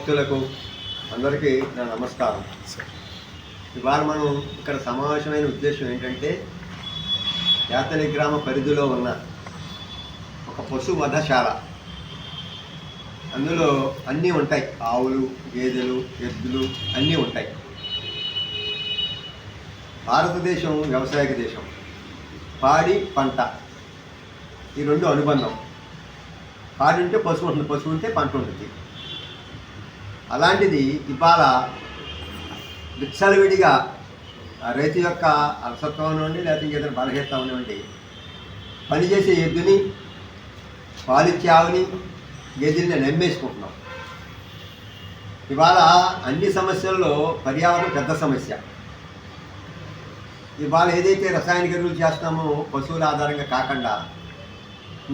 భక్తులకు అందరికీ నా నమస్కారం. ఇవాళ మనం ఇక్కడ సమావేశమైన ఉద్దేశం ఏంటంటే యాతని గ్రామ పరిధిలో ఉన్న ఒక పశు వధశాల. అందులో అన్నీ ఉంటాయి. ఆవులు గేదెలు ఎద్దులు అన్నీ ఉంటాయి. భారతదేశం వ్యవసాయక దేశం. పాడి పంట. ఈ రెండు అనుబంధం. పాడి ఉంటే పశువు ఉంటుంది పశువు ఉంటే పంట ఉంటుంది. అలాంటిది ఇవాళ విచ్చలవిడిగా ఆ రైతు యొక్క అలసత్వం నుండి లేకపోతే ఇంకేదైనా బలహీనత ఉండి పనిచేసే ఎద్దుని పాలిచ్చే ఆవుని గేదెల్ని నమ్మేసుకుంటున్నాం. ఇవాళ అన్ని సమస్యల్లో పర్యావరణం పెద్ద సమస్య. ఇవాళ ఏదైతే రసాయనిక ఎరువులు చేస్తున్నామో పశువుల ఆధారంగా కాకుండా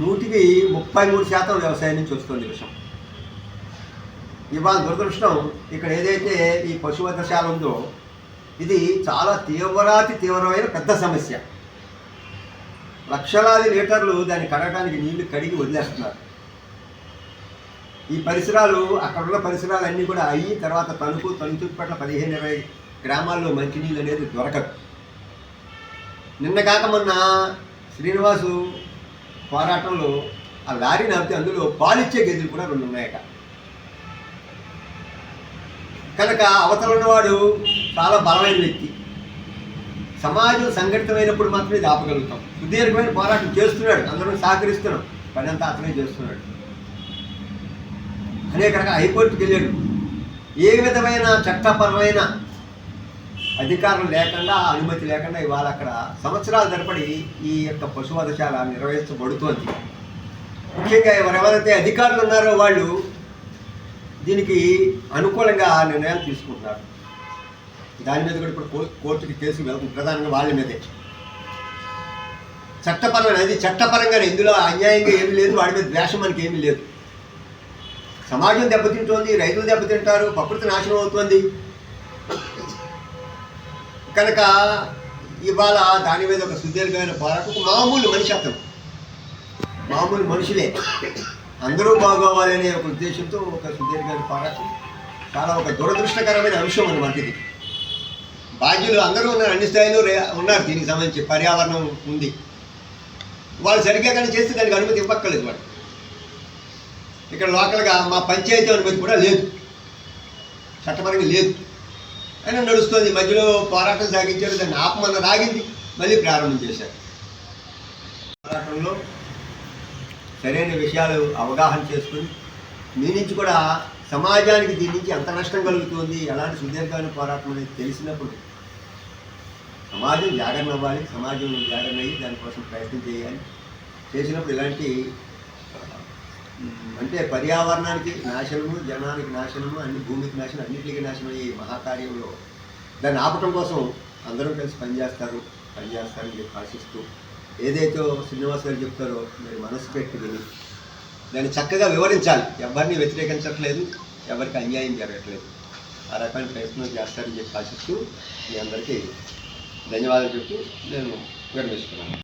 నూటికి ముప్పై మూడు శాతం వ్యవసాయం నుంచి వస్తుంది విషయం ఇవాళ దురదృష్టం ఇక్కడ ఏదైతే ఈ పశువధశాల ఉందో ఇది చాలా తీవ్రాతి తీవ్రమైన పెద్ద సమస్య. లక్షలాది లీటర్లు దాన్ని కడగడానికి నీళ్ళు కడిగి వదిలేస్తున్నారు. ఈ పరిసరాలు అక్కడున్న పరిసరాలు అన్నీ కూడా అయ్యి తర్వాత తణుకు తణుకు చుట్టుపట్ల పదిహేను ఇరవై గ్రామాల్లో మంచినీళ్ళు అనేది దొరకదు. నిన్న కాక మొన్న శ్రీనివాసు పోరాటంలో ఆ లారీ ఆపితే అందులో పాలిచ్చే గేదెలు కూడా రెండు ఉన్నాయట. కనుక అవతల ఉన్నవాడు చాలా బలమైన వ్యక్తి. సమాజం సంఘటితమైనప్పుడు మాత్రమే ఇది ఆపగలుగుతాం సుదీర్ఘమైన పోరాటం చేస్తున్నాడు. అందరూ సహకరిస్తున్నాం. పని అంతా అతనే చేస్తున్నాడు. అనేక రకాల హైకోర్టుకి వెళ్ళాడు. ఏ విధమైన చట్టపరమైన అధికారం లేకుండా అనుమతి లేకుండా ఇవాళ అక్కడ సంవత్సరాలు తరబడి ఈ యొక్క పశువధశాల నిర్వహించబడుతోంది. ముఖ్యంగా ఎవరెవరైతే అధికారులు ఉన్నారో వాళ్ళు దీనికి అనుకూలంగా నిర్ణయాలు తీసుకుంటున్నారు. దాని మీద కూడా ఇప్పుడు కో- కోర్టుకి కేసు వెళ్తుంది ప్రధానంగా వాళ్ళ మీదే. చట్టపరమైన అది చట్టపరంగా ఇందులో అన్యాయంగా ఏమీ లేదు వాడి మీద ద్వేషం మనకి ఏమీ లేదు. సమాజం దెబ్బతింటోంది రైతులు దెబ్బతింటారు ప్రకృతి నాశనం అవుతుంది. కనుక ఇవాళ దాని మీద ఒక సుదీర్ఘమైన పోరాటం ఒక మామూలు మనిషి అతను. మామూలు మనుషులే. అందరూ బాగోవాలనే ఒక ఉద్దేశంతో ఒక సుదీర్ఘమైన పోరాటం చాలా ఒక దురదృష్టకరమైన అంశం అన్నమాట ఇది. బాధ్యులు అందరూ ఉన్నారు అన్ని స్థాయిలో ఉన్నారు దీనికి సంబంధించి పర్యావరణం ఉంది. వాళ్ళు సరిగ్గా కానీ చేస్తే దానికి అనుమతి ఇవ్వక్కర్లేదు వాళ్ళు. ఇక్కడ లోకల్గా మా పంచాయతీ అనుమతి కూడా లేదు. చట్టపరంగా లేదు. అయినా నడుస్తుంది. మధ్యలో పోరాటం సాగించారు దాన్ని ఆపమన్న రాగింది. మళ్ళీ ప్రారంభం చేశారు పోరాటంలో సరైన విషయాలు అవగాహన చేసుకుని మీ నుంచి కూడా సమాజానికి దీని నుంచి ఎంత నష్టం కలుగుతుంది ఎలాంటి సుదీర్ఘమైన పోరాటం అనేది తెలిసినప్పుడు సమాజం జాగరణ అవ్వాలి సమాజం జాగరణ అయ్యి దానికోసం ప్రయత్నం చేయాలి. చేసినప్పుడు ఇలాంటి అంటే పర్యావరణానికి నాశనము జనానికి నాశనము అన్ని భూమికి నాశనం అన్నింటికి నాశనం ఈ మహాకార్యంలో దాన్ని ఆపటం కోసం అందరూ కలిసి పనిచేస్తారు పనిచేస్తారని చెప్పి ఆశిస్తూ ఏదైతే శ్రీనివాస్ గారు చెప్తారో మీరు మనసు పెట్టి విని దాన్ని చక్కగా వివరించాలి. ఎవరిని వ్యతిరేకించట్లేదు ఎవరికి అన్యాయం జరగట్లేదు. ఆ రకమైన ప్రయత్నం చేస్తారని చెప్పి ఆశిస్తూ మీ అందరికీ ధన్యవాదాలు చెప్పి నేను విరమిస్తున్నాను.